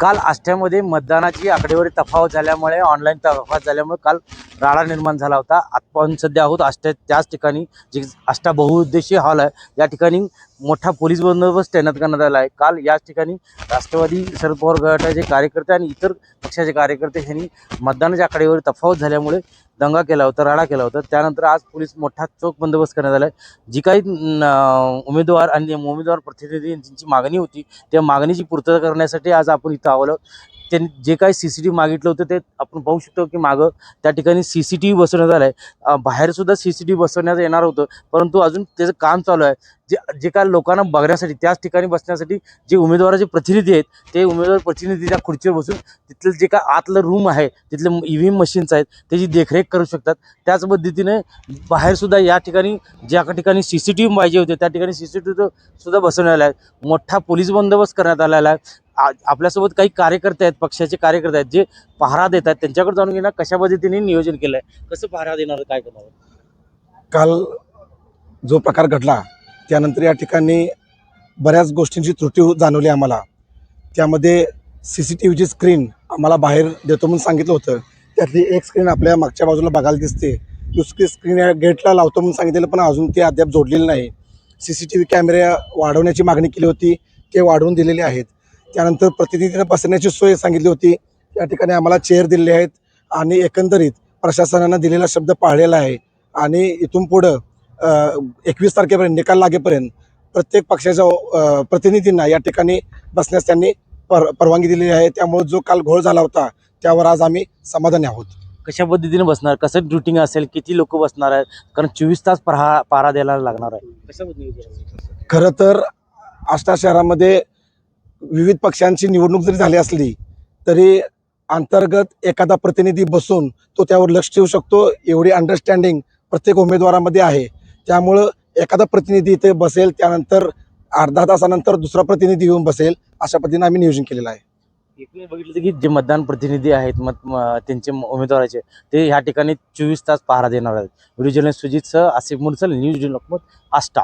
काल आष्ट्यामध्ये मतदानाची आकडेवारी तफावत झाल्यामुळे ऑनलाईन तफावत झाल्यामुळे काल राडा निर्माण झाला होता. आपण सध्या आहोत आष्ट्या त्याच ठिकाणी जे आष्टा बहुउद्देशीय हॉल आहे. या ठिकाणी मोठा पोलीस बंदोबस्त तैनात करण्यात आला आहे. काल याच ठिकाणी राष्ट्रवादी शरद पवार गटाचे कार्यकर्ते आणि इतर पक्षाचे कार्यकर्ते यांनी मतदानाच्या आकडेवर तफावत झाल्यामुळे दंगा केला होता राडा केला होता. त्यानंतर आज पोलीस मोठा चोख बंदोबस्त करण्यात आला आहे. जी काही उमेदवार आणि उमेदवार प्रतिनिधींची मागणी होती त्या मागणीची पूर्तता करण्यासाठी आज आपण इथं आलो त्यांनी जे काही सी सी टी व्ही मागितलं होतं ते आपण पाहू शकतो की मागं त्या ठिकाणी सी सी टी व्ही बसवण्यात आलं आहे बाहेरसुद्धा सी सी टी व्ही बसवण्यात येणार होतं. परंतु अजून त्याचं काम चालू आहे. जे जे काय लोकांना बघण्यासाठी त्याच ठिकाणी बसण्यासाठी जे उमेदवाराचे प्रतिनिधी आहेत ते उमेदवार प्रतिनिधी त्या खुर्चीवर बसून तिथलं जे काय आतलं रूम आहे तिथले ई व्ही एम मशीन्स आहेत त्याची देखरेख करू शकतात. त्याच पद्धतीने बाहेरसुद्धा या ठिकाणी ज्या ठिकाणी सी सी टी व्ही पाहिजे होते त्या ठिकाणी सी सी टी व्ही सुद्धा बसवण्यात आला आहे. मोठा पोलीस बंदोबस्त करण्यात आलेला आहे. आपल्यासोबत काही कार्यकर्ते आहेत पक्षाचे कार्यकर्ते आहेत जे पहारा देत आहेत. त्यांच्याकडे जाणून घेणार कशा पद्धतीने नियोजन केलं आहे कसं पहारा देणार काय करणार? काल जो प्रकार घडला त्यानंतर या ठिकाणी बऱ्याच गोष्टींची त्रुटी हो- जाणवली आम्हाला. त्यामध्ये सी सी टी व्हीची स्क्रीन आम्हाला बाहेर देतो म्हणून सांगितलं होतं. त्यातली एक स्क्रीन आपल्या मागच्या बाजूला बघायला दिसते. दुसरी स्क्रीन या गेटला लावतो म्हणून सांगितलेलं पण अजून ती अद्याप जोडलेली नाही. सी सी टी व्ही कॅमेरे वाढवण्याची मागणी केली होती ते वाढवून दिलेले आहेत. त्यानंतर प्रतिनिधीनं बसण्याची सोय सांगितली होती. त्या ठिकाणी आम्हाला चेअर दिलेले आहेत आणि एकंदरीत प्रशासनानं दिलेला शब्द पाळलेला आहे. आणि इथून पुढं एकवीस तारखेपर्यंत निकाल लागेपर्यंत प्रत्येक पक्षाच्या प्रतिनिधींना या ठिकाणी बसण्यास त्यांनी पर परवानगी दिलेली आहे. त्यामुळे जो काल घोळ झाला होता त्यावर आज आम्ही समाधानी आहोत. कशा पद्धतीने बसणार? कसं ड्युटिंग असेल? किती लोक बसणार आहेत? कारण चोवीस तास पहा पारा द्यायला लागणार आहे. कशा पद्धतीने खरं तर आष्टा शहरामध्ये विविध पक्षांची निवडणूक जरी झाली असली तरी अंतर्गत एखादा प्रतिनिधी बसून तो त्यावर लक्ष ठेवू शकतो. एवढी अंडरस्टँडिंग प्रत्येक उमेदवारामध्ये आहे. त्यामुळं एखादा प्रतिनिधी इथे बसेल त्यानंतर अर्धा तासानंतर दुसरा प्रतिनिधी येऊन बसेल अशा पद्धतीने आम्ही नियोजन केलेलं आहे. एकूण बघितलं की जे मतदान प्रतिनिधी आहेत मत त्यांचे उमेदवाराचे ते ह्या ठिकाणी चोवीस तास पहारा देणार आहेत. व्हिडिओ जर्नलिस्ट सुजित सह आसिफ मुरसल न्यूज लोकमत आष्टा